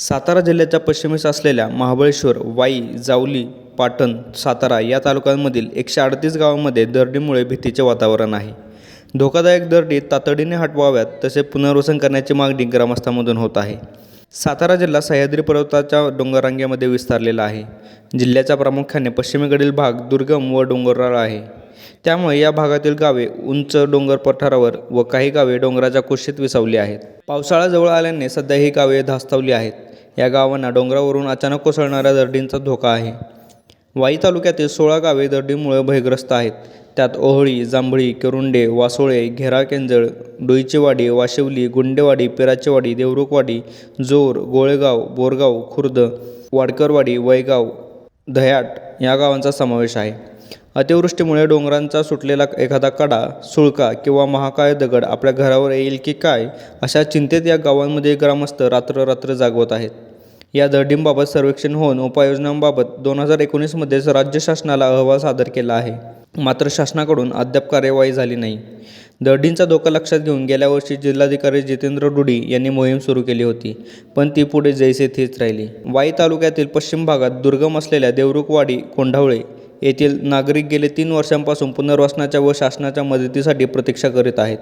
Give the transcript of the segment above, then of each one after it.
सातारा जिल्ह्याच्या पश्चिमेस असलेल्या महाबळेश्वर वाई जावली पाटण सातारा या तालुक्यांमधील एकशे अडतीस गावांमध्ये दरडीमुळे भीतीचे वातावरण आहे. धोकादायक दरडी तातडीने हटवाव्यात तसे पुनर्वसन करण्याची मागणी ग्रामस्थांमधून होत आहे. सातारा जिल्हा सह्याद्री पर्वताच्या डोंगररांगेमध्ये विस्तारलेला आहे. जिल्ह्याचा प्रामुख्याने पश्चिमेकडील भाग दुर्गम व डोंगराळ आहे. त्यामुळे या भागातील गावे उंच डोंगर पठारावर व काही गावे डोंगराच्या कुशीत विसावली आहेत. पावसाळा जवळ आल्याने सध्या ही गावे धास्तावली आहेत. या गावांना डोंगरावरून अचानक कोसळणाऱ्या दरडींचा धोका आहे. वाई तालुक्यातील सोळा गावे दरडीमुळे भयग्रस्त आहेत. त्यात ओहळी जांभळी किरुंडे वासोळे घेराकेंजळ डोईचेवाडी वाशिवली गुंडेवाडी पेराचेवाडी देवरुखवाडी जोर गोळेगाव बोरगाव खुर्द वाडकरवाडी वैगाव दह्याट या गावांचा समावेश आहे. अतिवृष्टीमुळे डोंगरांचा सुटलेला एखादा कडा सुळका किंवा महाकाय दगड आपल्या घरावर येईल की काय अशा चिंतेत या गावांमध्ये ग्रामस्थ रात्र रात्र जागवत आहेत. या दडींबाबत सर्वेक्षण होऊन उपाययोजनांबाबत दोन हजार एकोणीसमध्येच राज्य शासनाला अहवाल सादर केला आहे. मात्र शासनाकडून अद्याप कार्यवाही झाली नाही. दर्डींचा धोका लक्षात घेऊन गेल्या वर्षी जिल्हाधिकारी जितेंद्र डुडी यांनी मोहीम सुरू केली होती पण ती पुढे जैसे थीच राहिली. वाई तालुक्यातील पश्चिम भागात दुर्गम असलेल्या देवरुखवाडी कोंढावळे येथील नागरिक गेले तीन वर्षांपासून पुनर्वसनाच्या व शासनाच्या मदतीसाठी प्रतीक्षा करीत आहेत.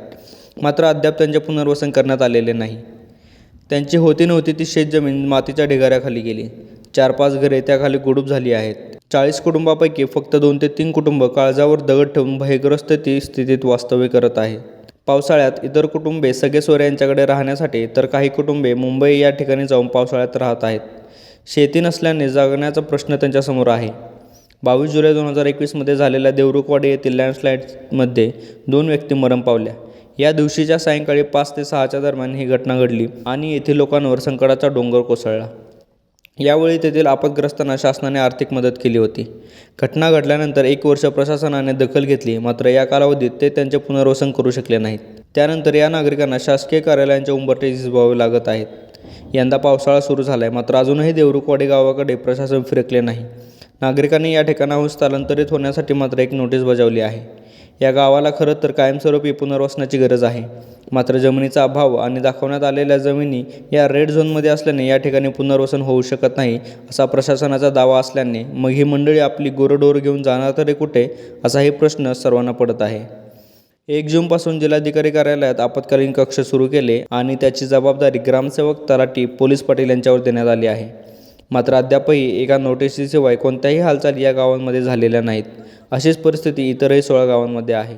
मात्र अद्याप त्यांचे पुनर्वसन करण्यात आलेले नाही. त्यांची होती नव्हती ती शेतजमीन मातीच्या ढिगाऱ्याखाली गेली. चार पाच घरे त्याखाली गुडूप झाली आहेत. चाळीस कुटुंबापैकी फक्त दोन ते तीन कुटुंब काळजावर दगड ठेवून भयग्रस्त ती स्थितीत वास्तव्य करत आहे. पावसाळ्यात इतर कुटुंबे सगळे सोयरे यांच्याकडे राहण्यासाठी तर काही कुटुंबे मुंबई या ठिकाणी जाऊन पावसाळ्यात राहत आहेत. शेती नसल्याने जगण्याचा प्रश्न त्यांच्यासमोर आहे. बावीस जुलै दोन हजार एकवीसमध्ये झालेल्या देवरुखवाडी येथील लँडस्लाईडमध्ये दोन व्यक्ती मरण पावल्या. या दिवशीच्या सायंकाळी पाच ते सहाच्या दरम्यान ही घटना घडली आणि येथील लोकांवर संकटाचा डोंगर कोसळला. यावेळी तेथील आपदग्रस्तांना शासनाने आर्थिक मदत केली होती. घटना घडल्यानंतर एक वर्ष प्रशासनाने दखल घेतली मात्र या कालावधीत ते त्यांचे पुनर्वसन करू शकले नाहीत. त्यानंतर या नागरिकांना शासकीय कार्यालयांच्या उंबरटे झिजवावे लागत आहेत. यंदा पावसाळा सुरू झाला आहे मात्र अजूनही देवरुखवाडी गावाकडे प्रशासन फिरकले नाही. नागरिकांनी या ठिकाणाहून स्थलांतरित होण्यासाठी मात्र एक नोटीस बजावली आहे. या गावाला खरं तर कायमस्वरूपी पुनर्वसनाची गरज आहे. मात्र जमिनीचा अभाव आणि दाखवण्यात आलेल्या जमिनी या रेड झोनमध्ये असल्याने या ठिकाणी पुनर्वसन होऊ शकत नाही असा प्रशासनाचा दावा असल्याने मग ही मंडळी आपली गोरडोर घेऊन जाणार तरी कुठे असाही प्रश्न सर्वांना पडत आहे. एक जूनपासून जिल्हाधिकारी कार्यालयात आपत्कालीन कक्ष सुरू केले आणि त्याची जबाबदारी ग्रामसेवक तलाठी पोलीस पाटील यांच्यावर देण्यात आली आहे. मात्र अद्यापही एका नोटिसीशिवाय कोणत्याही हालचाली या गावांमध्ये झालेल्या नाहीत. अशीच परिस्थिती इतरही सोळा गावांमध्ये आहे.